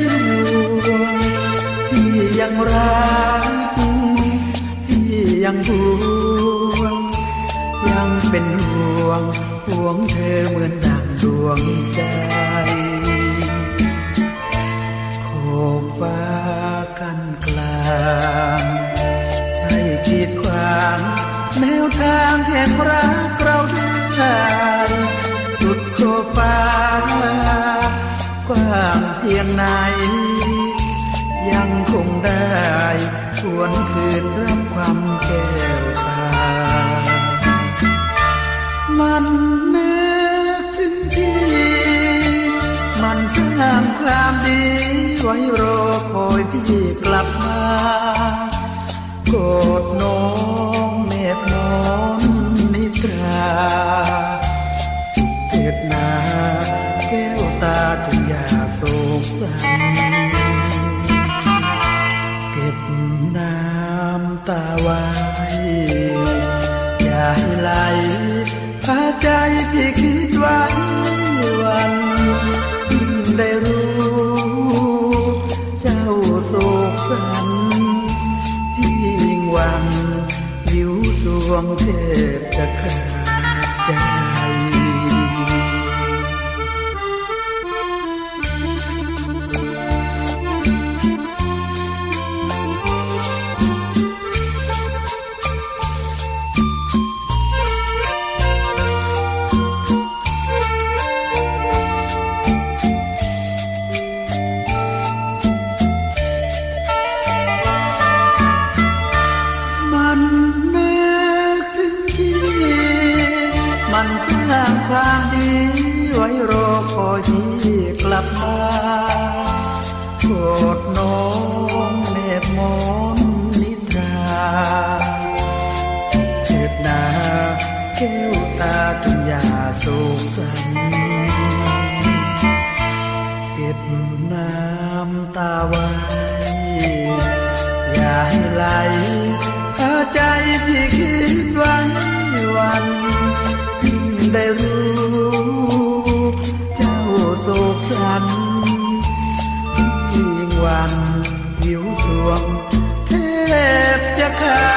ดีเป็นห่วงพี่ยังรักพี่ยังห่วง ยังเป็นห่วงห่วงเธอเหมือนดังดวงใจขอฟ้ากันกลางใช่ขีดขวางแนวทางแห่งรักเราได้ พียงไหน ยังคงได้หวนคืนรับความแก้วตา มันนึกถึงที่ มันสร้างความดีไว้รอคอยพี่กลับมา โกดน้องเน ตาจงอย่าโศกสันเก็บน้ำตาไว้ อย่าให้ไหลพาใจพี่คิดไว้วันได้รู้ เจ้าโศกสันพี่ยิ่งหวังหิวสวงเทพจะขาดใจ ข้างความดีไว้รอคอยที่กลับมาโกดน้องเนบมนนิทราเจ็บหนาแก้วตาจงอย่าโศกสันเก็บน้ำตาไว้ อย่าให้ไหลพาใจพี่ ยิ่